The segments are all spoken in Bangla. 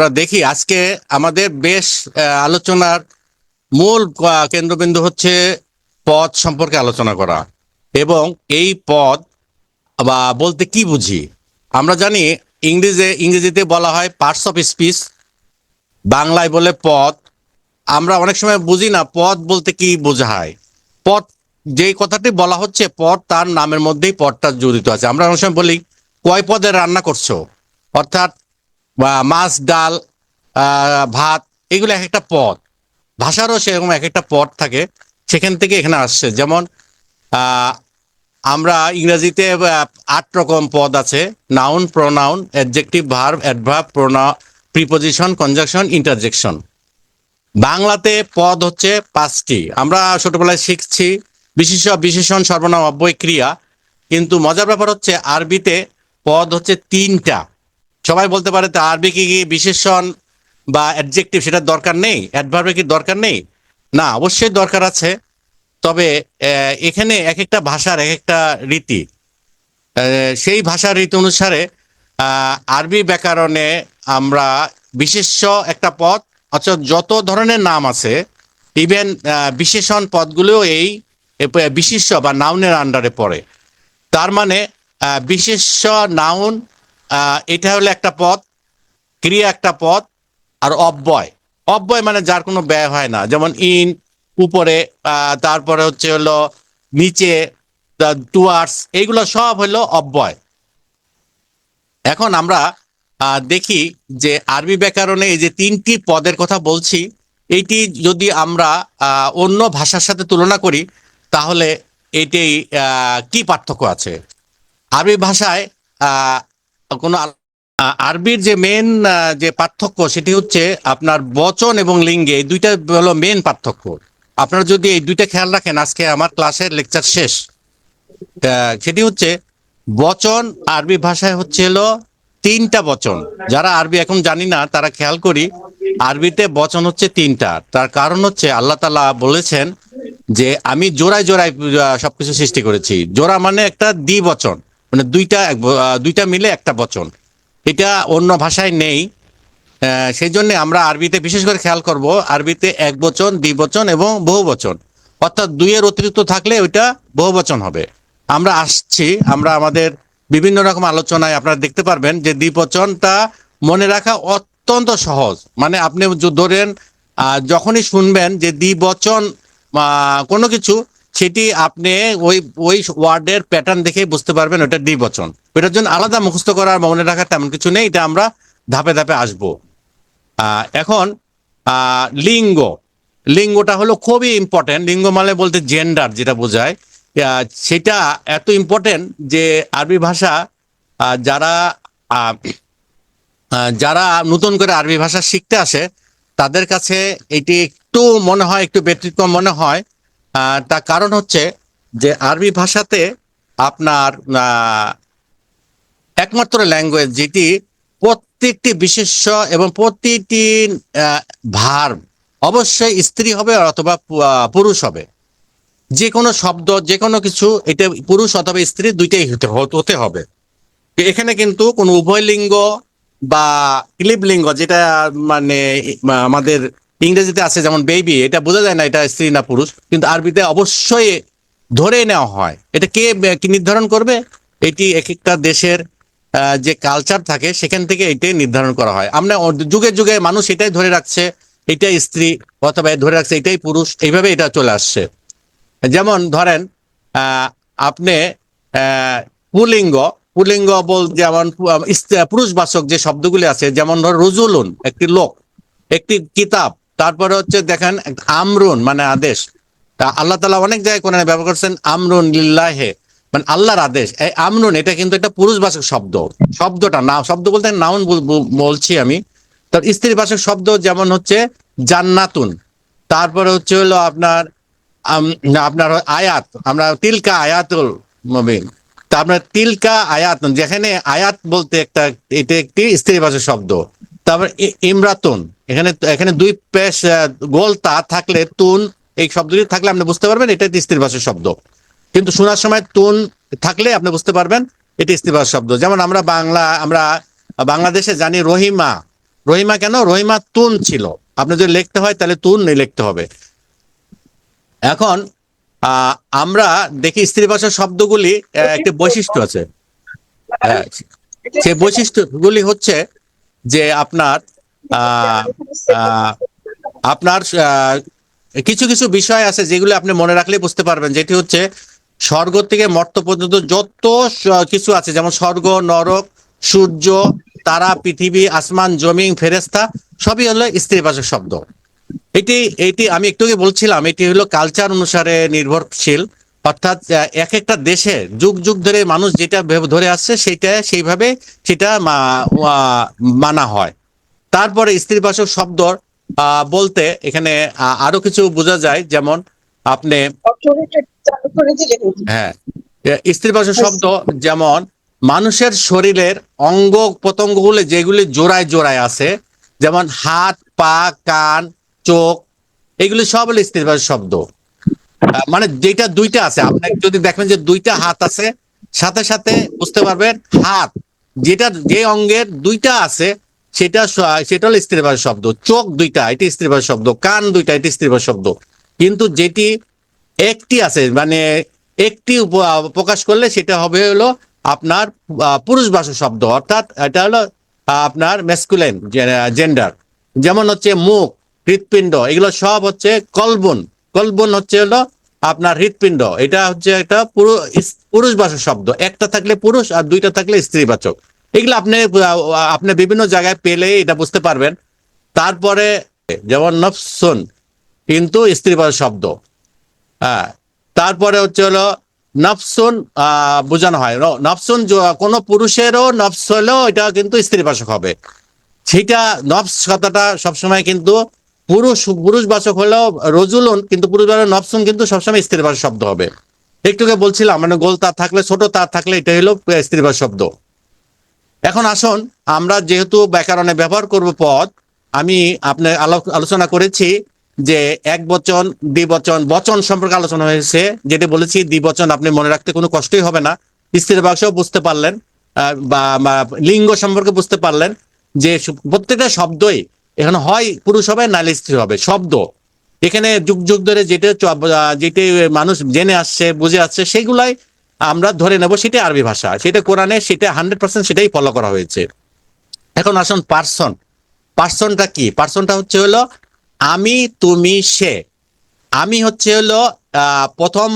আমরা দেখি আজকে আমাদের বেশ আলোচনার মূল কেন্দ্রবিন্দু হচ্ছে পদ সম্পর্কে আলোচনা করা। এবং এই পদ বা বলতে কি বুঝি? আমরা জানি ইংরেজি, ইংরেজিতে বলা হয় পার্টস অফ স্পিচ বাংলায় বলে পদ আমরা অনেক সময় বুঝি না পদ বলতে কি বোঝায়। পদ যেই কথাটি বলা হচ্ছে পদ তার নামের মধ্যেই পদটা জড়িত আছে। আমরা অনেক সময় বলি, কয় পদের রান্না করছ? অর্থাৎ বা মাছ, ডাল ভাত, এগুলো এক একটা পদ। ভাষারও সেরকম এক একটা পদ থাকে। সেখান থেকে এখানে আসছে। যেমন আমরা ইংরেজিতে আট রকম পদ আছে। Noun pronoun adjective verb adverb প্রোনা preposition conjunction interjection বাংলাতে পদ হচ্ছে পাঁচটি। আমরা ছোটবেলায় শিখছি বিশেষ বিশেষণ, সর্বনাম, অব্যয়, ক্রিয়া। কিন্তু মজার ব্যাপার হচ্ছে, আরবিতে পদ হচ্ছে তিনটা। সবাই বলতে পারে তা আরবি কি বিশেষণ বা অ্যাডজেক্টিভ সেটার দরকার নেই? অ্যাডভার্বের কি দরকার নেই? না অবশ্যই দরকার আছে। তবে এখানে এক একটা ভাষার এক একটা রীতি সেই ভাষার রীতি অনুসারে আরবি ব্যাকরণে আমরা বিশেষ্য একটা পদ অর্থাৎ যত ধরনের নাম আছে ইভেন বিশেষণ পদগুলোও এই এ, বিশেষ্য বা নাউনের আন্ডারে পড়ে। তার মানে বিশেষ্য নাউন এটা হলো একটা পদ ক্রিয়া একটা পদ আর অব্যয়। অব্যয় মানে যার কোনো ব্যয় হয় না। যেমন ইন, উপরে তারপরে হচ্ছে হলো নিচে টুয়ার্স এইগুলো সব হলো অব্যয়। এখন আমরা দেখি যে আরবি ব্যাকরণে এই যে তিনটি পদের কথা বলছি এইটি যদি আমরা অন্য ভাষার সাথে তুলনা করি, তাহলে এটাই কি পার্থক্য আছে? আরবি ভাষায় কোনো আরবির যে মেন যে পার্থক্য সেটি হচ্ছে আপনার বচন এবং লিঙ্গে, এই দুইটা হলো মেন পার্থক্য। আপনারা যদি এই দুইটা খেয়াল রাখেন, আজকে আমার ক্লাসের লেকচার শেষ। সেটি হচ্ছে বচন, আরবি ভাষায় হচ্ছে হলো তিনটা বচন। যারা আরবি এখন জানি না, তারা খেয়াল করি, আরবিতে বচন হচ্ছে তিনটা। তার কারণ হচ্ছে আল্লাহ তালা বলেছেন যে, আমি জোড়ায় জোড়ায় সবকিছু সৃষ্টি করেছি। জোড়া মানে একটা দ্বিবচন মানে দুইটা দুইটা মিলে একটা বচন। এটা অন্য ভাষায় নেই। সেই জন্য আমরা আরবিতে বিশেষ করে খেয়াল করব, আরবিতে এক বচন দ্বিবচন এবং বহু বচন। অর্থাৎ দুইয়ের অতিরিক্ত থাকলে ওইটা বহু বচন হবে। আমরা আসছি, আমরা আমাদের বিভিন্ন রকম আলোচনায় আপনারা দেখতে পারবেন যে দ্বিবচনটা মনে রাখা অত্যন্ত সহজ। মানে আপনি ধরেন যখনই শুনবেন যে দ্বিবচন কোনো কিছু সেটি আপনি ওই ওই ওয়ার্ডের প্যাটার্ন দেখে বুঝতে পারবেন ওটা দ্বিবচন ওইটার জন্য আলাদা মুখস্থ করার মনে রাখার তেমন কিছু নেই, এটা আমরা ধাপে ধাপে আসব। এখন লিঙ্গ। লিঙ্গটা হলো খুবই ইম্পর্টেন্ট লিঙ্গ মানে বলতে জেন্ডার যেটা বোঝায়। সেটা এত ইম্পর্টেন্ট যে আরবি ভাষা যারা যারা নতুন করে আরবি ভাষা শিখতে আসে, তাদের কাছে এটি একটু মনে হয়, একটু ব্যতিক্রম মনে হয়। তার কারণ হচ্ছে যে আরবি ভাষাতে আপনার একমাত্র ল্যাঙ্গুয়েজ যেটি প্রত্যেকটি বিশেষ্য এবং প্রতিটি ভার অবশ্যই স্ত্রী হবে অথবা পুরুষ হবে। যে কোনো শব্দ যে কোনো কিছু, এটা পুরুষ অথবা স্ত্রী দুইটাই হতে হতে হবে। এখানে কিন্তু কোনো উভয় লিঙ্গ বা ক্লিপ লিঙ্গ, যেটা মানে আমাদের ইংরেজিতে আছে যেমন বেবি এটা বোঝা যায় না এটা স্ত্রী না পুরুষ কিন্তু আরবিতে অবশ্যই ধরে নেওয়া হয়। এটা কে নির্ধারণ করবে? এটি এক একটা দেশের যে কালচার থাকে সেখান থেকে এটাই নির্ধারণ করা হয়। আমরা যুগে যুগে মানুষ এটাই ধরে রাখছে এটাই স্ত্রী অথবা ধরে রাখছে এটাই পুরুষ এইভাবে এটা চলে আসছে। যেমন ধরেন আপনি পুলিঙ্গ পুলিঙ্গ বল যেমন পু- আহ, পুরুষবাচক যে শব্দগুলি আছে যেমন ধর রুজুলুন একটি লোক একটি কিতাব তারপরে হচ্ছে দেখেন, আমরুন মানে আদেশ। তা আল্লাহ তালা অনেক জায়গায় কোরআনে ব্যবহার করছেন, আমরুন লিল্লাহে। মানে আল্লাহর আদেশ। এই আমরুন, এটা কিন্তু একটা পুরুষ পুরুষবাচক শব্দ। শব্দটা না, শব্দ বলতে নাউন বল- বল- বলছি আমি। তার স্ত্রীবাচক শব্দ যেমন হচ্ছে জান্নাতুন। তারপরে হচ্ছে হলো আপনার আপনার আয়াত। আমরা তিলকা আয়াতুল মুবিন। তা আপনার তিলকা আয়াত যেখানে আয়াত বলতে একটা, এটা একটি স্ত্রী স্ত্রীবাচক শব্দ। তারপর ইমরাতুন এখানে এখানে দুই পেশ গোল তা থাকলে তুন, এই শব্দটি থাকলে আপনি বুঝতে পারবেন এটা স্ত্রীবাচক শব্দ। কিন্তু শোনার সময় তুন থাকলে আপনি বুঝতে পারবেন, এটি স্ত্রীবাচক শব্দ। যেমন আমরা বাংলা, আমরা বাংলাদেশে জানি রহিমা। রহিমা কেন? রহিমা তুন ছিল। আপনি যদি লিখতে হয়, তাহলে তুন লিখতে হবে। এখন আমরা দেখি স্ত্রী ভাষার শব্দগুলি একটি বৈশিষ্ট্য আছে। সেই বৈশিষ্ট্যগুলি হচ্ছে যে আপনার আপনার কিছু কিছু বিষয় আছে যেগুলো আপনি মনে রাখলে বুঝতে পারবেন। যেটি হচ্ছে স্বর্গ থেকে মর্ত পর্যন্ত যত কিছু আছে, যেমন স্বর্গ, নরক, সূর্য, তারা, পৃথিবী, আসমান, জমিন ফেরেস্তা সবই হলো স্ত্রীবাচক শব্দ। এটি এটি আমি একটু বলছিলাম, এটি হলো কালচার অনুসারে নির্ভরশীল। অর্থাৎ এক একটা দেশে যুগ যুগ ধরে মানুষ যেটা ধরে আসছে সেটা, সেইভাবে সেটা মানা হয়। তারপরে স্ত্রীবাচক শব্দ বলতে এখানে আরও কিছু বোঝা যায়। যেমন আপনি হ্যাঁ স্ত্রীবাচক শব্দ যেমন, মানুষের শরীরের অঙ্গ প্রত্যঙ্গগুলো যেগুলি জোড়ায় জোড়ায় আছে, যেমন হাত, পা, কান, চোখ, এগুলি সব হলো স্ত্রীবাচক শব্দ। মানে যেটা দুইটা আছে আপনি যদি দেখেন যে দুইটা হাত আছে সাথে সাথে বুঝতে পারবেন হাত যেটা যে অঙ্গের দুইটা আছে সেটা সেটা হলো স্ত্রীবাচক শব্দ। চোখ দুইটা এটি স্ত্রীবাচক শব্দ। কান দুইটা এটি স্ত্রীবাচক শব্দ। কিন্তু যেটি একটি আছে মানে একটি প্রকাশ করলে সেটা হবে হলো আপনার আহ, ভাষা শব্দ। অর্থাৎ এটা হলো আপনার মেসকুলেন জেন্ডার যেমন হচ্ছে মুখ হৃৎপিণ্ড এগুলো সব হচ্ছে কলবন। কলবন হচ্ছে হলো আপনার হৃৎপিণ্ড। এটা হচ্ছে একটা পুরো পুরুষবাচক শব্দ। একটা থাকলে পুরুষ আর দুইটা থাকলে স্ত্রীবাচক। এগুলো আপনি আপনি বিভিন্ন জায়গায় পেলে এটা বুঝতে পারবেন। তারপরে, যেমন নফসুন, কিন্তু স্ত্রীবাচক শব্দ। হ্যাঁ তারপরে হচ্ছে হলো নফসুন বোঝানো হয়। নফসুন কোনো পুরুষেরও নফস হলেও এটা কিন্তু স্ত্রীবাচক হবে। সেটা নফস কথাটা সবসময় কিন্তু পুরুষ পুরুষবাচক হলেও রজুলুন কিন্তু পুরুষ পুরুষবাচক নফসুন কিন্তু সবসময় স্ত্রীবাচক শব্দ হবে। একটু আগে বলছিলাম মানে গোল তার থাকলে, ছোট তার থাকলে এটা হলো স্ত্রীবাচক শব্দ। এখন আসুন, আমরা যেহেতু ব্যাকরণে ব্যবহার করব পদ, আমি আপনার আলোচনা করেছি যে এক বচন দ্বিবচন বচন সম্পর্কে আলোচনা হয়েছে, যেটা বলেছি দ্বিবচন আপনি মনে রাখতে কোনো কষ্টই হবে না। স্ত্রীর বাক্স বুঝতে পারলেন বা লিঙ্গ সম্পর্কে বুঝতে পারলেন যে প্রত্যেকটা শব্দই এখানে হয়, পুরুষ হবে নাহলে স্ত্রী হবে, শব্দ। এখানে যুগ যুগ ধরে যেটা যেটা মানুষ জেনে আসছে, বুঝে আসছে, সেগুলাই আমরা ধরে নেব সেটা আরবি ভাষা। সেটা কোরআনে, সেটা হান্ড্রেড পার্সেন্ট সেটাই ফলো করা হয়েছে। এখন আসুন পার্সন। পার্সনটা কি? পার্সনটা হচ্ছে হলো, আমি, তুমি, সে। আমি হচ্ছে হলো প্রথম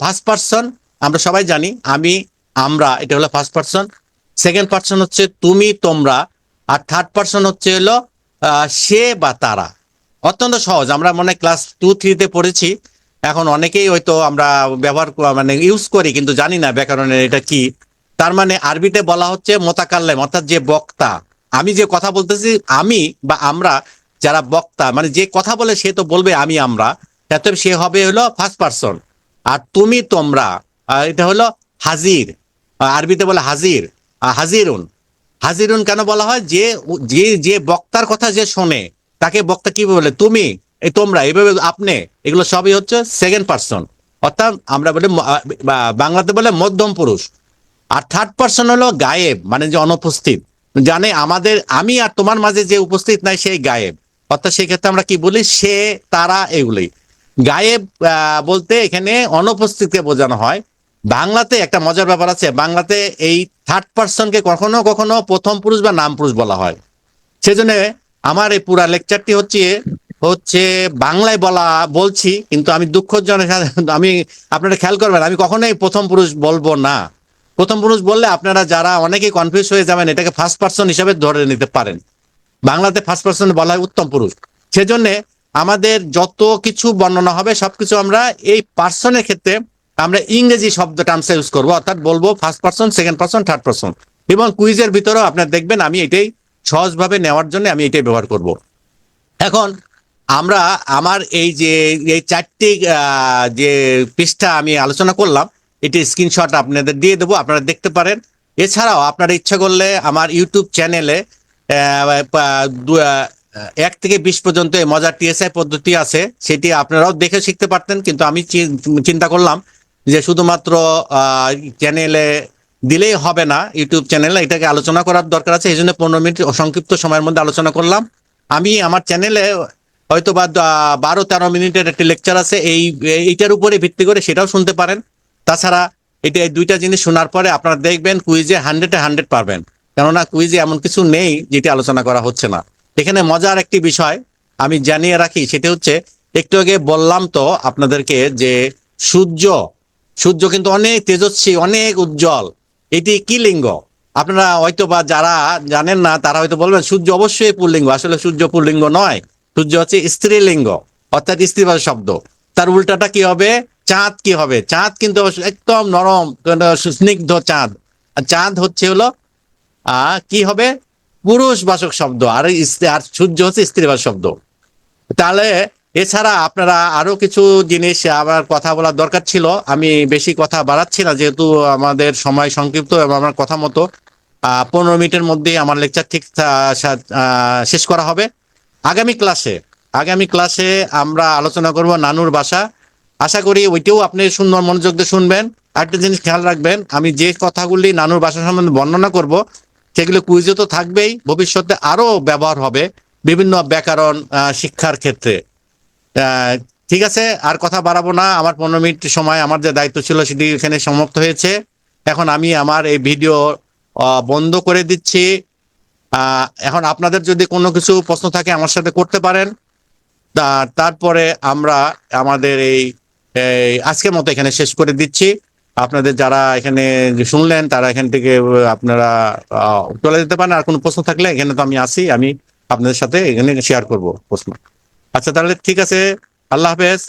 ফার্স্ট পার্সন আমরা সবাই জানি, আমি, আমরা, এটা হলো ফার্স্ট পার্সন সেকেন্ড পার্সন হচ্ছে তুমি, তোমরা। আর থার্ড পার্সন হচ্ছে হলো সে বা তারা। অত্যন্ত সহজ। আমরা মনে ক্লাস টু থ্রিতে পড়েছি। এখন অনেকেই হয়তো আমরা ব্যবহার মানে ইউজ করি, কিন্তু জানি না ব্যাকরণের এটা কি। তার মানে আরবিতে বলা হচ্ছে মোতাকাল্লেম, অর্থাৎ যে বক্তা। আমি যে কথা বলতেছি, আমি বা আমরা যারা বক্তা মানে যে কথা বলে সে তো বলবে আমি আমরা। এত সে হবে হলো ফার্স্ট পার্সন আর তুমি তোমরা এটা হলো হাজির। আরবিতে বলে হাজির। হাজিরুন। হাজিরুন কেন বলা হয়? যে যে যে বক্তার কথা যে শোনে, তাকে বক্তা কি বলে? তুমি, এই তোমরা এইভাবে আপনি, এগুলো সবই হচ্ছে সেকেন্ড পার্সন অর্থাৎ আমরা বলি বাংলাতে বলে মধ্যম পুরুষ। আর থার্ড পার্সন হলো গায়েব মানে যে অনুপস্থিত। জানে আমাদের, আমি আর তোমার মাঝে যে উপস্থিত নাই, সেই গায়েব। অর্থাৎ সেই ক্ষেত্রে আমরা কি বলি? সে, তারা, এগুলি। গায়েব বলতে এখানে অনুপস্থিতকে বোঝানো হয়। বাংলাতে একটা মজার ব্যাপার আছে। বাংলাতে এই থার্ড পার্সনকে কখনো কখনো প্রথম পুরুষ বা নাম পুরুষ বলা হয়। সেজন্য আমার এই পুরা লেকচারটি হচ্ছে হচ্ছে বাংলায় বলা, বলছি, কিন্তু আমি দুঃখজনক আমি, আপনারা খেয়াল করবেন, আমি কখনোই প্রথম পুরুষ বলব না। প্রথম পুরুষ বললে আপনারা যারা অনেকেই কনফিউজ হয়ে যাবেন, এটাকে ফার্স্ট পার্সন হিসেবে ধরে নিতে পারেন। বাংলাতে ফার্স্ট পার্সন বলা হয় উত্তম পুরুষ। সেজন্য আমাদের যত কিছু বর্ণনা হবে, সবকিছু আমরা এই পার্সনের ক্ষেত্রে আমরা ইংরেজি শব্দ টার্মস ইউজ করব, অর্থাৎ বলব first person second person third person এবং কুইজের ভিতরেও আপনার দেখবেন আমি এটাই সহজভাবে নেওয়ার জন্য আমি এটাই ব্যবহার করব। এখন আমরা আমার এই যে, এই চারটি যে পৃষ্ঠা আমি আলোচনা করলাম, এটি স্ক্রিনশট আপনাদের দিয়ে দেবো, আপনারা দেখতে পারেন। এছাড়াও আপনারা ইচ্ছা করলে আমার ইউটিউব চ্যানেলে এক থেকে বিশ পর্যন্ত এই মজার টিএসআই পদ্ধতি আছে, সেটি আপনারাও দেখে শিখতে পারতেন, কিন্তু আমি চিন্তা করলাম যে শুধুমাত্র চ্যানেলে দিলেই হবে না ইউটিউব চ্যানেলে এটাকে আলোচনা করার দরকার আছে, এই জন্য পনেরো মিনিট সংক্ষিপ্ত সময়ের মধ্যে আলোচনা করলাম। আমি আমার চ্যানেলে হয়তো বা বারো তেরো মিনিটের একটি লেকচার আছে, এই, এইটার উপরে ভিত্তি করে সেটাও শুনতে পারেন। তাছাড়া এটা এই দুইটা জিনিস শোনার পরে আপনারা দেখবেন কুইজে হান্ড্রেডে হান্ড্রেড পারবেন। কেননা কুইজে এমন কিছু নেই যেটি আলোচনা করা হচ্ছে না। এখানে মজার একটি বিষয় আমি জানিয়ে রাখি, সেটা হচ্ছে, একটু আগে বললাম তো আপনাদেরকে যে সূর্য সূর্য কিন্তু অনেক তেজস্বী, অনেক উজ্জ্বল। এটি কি লিঙ্গ? আপনারা হয়তো বা যারা জানেন না, তারা হয়তো বলবেন, সূর্য অবশ্যই পুল্লিঙ্গ। আসলে সূর্য পুল্লিঙ্গ নয়। সূর্য হচ্ছে স্ত্রীলিঙ্গ, অর্থাৎ স্ত্রীবাচক শব্দ। তার উল্টাটা কি হবে? চাঁদ কি হবে? চাঁদ কিন্তু একদম নরম স্নিগ্ধ চাঁদ। চাঁদ হচ্ছে হলো কি হবে? পুরুষ বাচক শব্দ। আর আর সূর্য হচ্ছে স্ত্রীবাচক শব্দ। তাহলে এছাড়া আপনারা আরও কিছু জিনিস আমার কথা বলার দরকার ছিল। আমি বেশি কথা বাড়াচ্ছি না, যেহেতু আমাদের সময় সংক্ষিপ্ত এবং আমার কথা মতো। পনেরো মিনিটের মধ্যেই আমার লেকচার ঠিক শেষ করা হবে। আগামী ক্লাসে আগামী ক্লাসে আমরা আলোচনা করব নানুর ভাষা আশা করি ওইটাও আপনি সুন্দর মনোযোগ দিয়ে শুনবেন। একটা জিনিস খেয়াল রাখবেন, আমি যে কথাগুলি নানুর ভাষা সম্বন্ধে বর্ণনা করব, সেগুলো কুইজে তো থাকবেই, ভবিষ্যতে আরও ব্যবহার হবে বিভিন্ন ব্যাকরণ শিক্ষার ক্ষেত্রে। ঠিক আছে, আর কথা বাড়াবো না। আমার পনেরো মিনিট সময়, আমার যে দায়িত্ব ছিল সেটি এখানে সমাপ্ত হয়েছে। এখন আমি আমার এই ভিডিও বন্ধ করে দিচ্ছি। এখন আপনাদের যদি কোনো কিছু প্রশ্ন থাকে আমার সাথে করতে পারেন। তারপরে আমরা আমাদের এই আজকের মতো এখানে শেষ করে দিচ্ছি। আপনাদের যারা এখানে শুনলেন, তারা এখান থেকে আপনারা চলে যেতে পারেন। আর কোনো প্রশ্ন থাকলে এখানে তো আমি আসি, আমি আপনাদের সাথে এখানে শেয়ার করব প্রশ্ন। আচ্ছা তাহলে ঠিক আছে। আল্লাহ হাফেজ।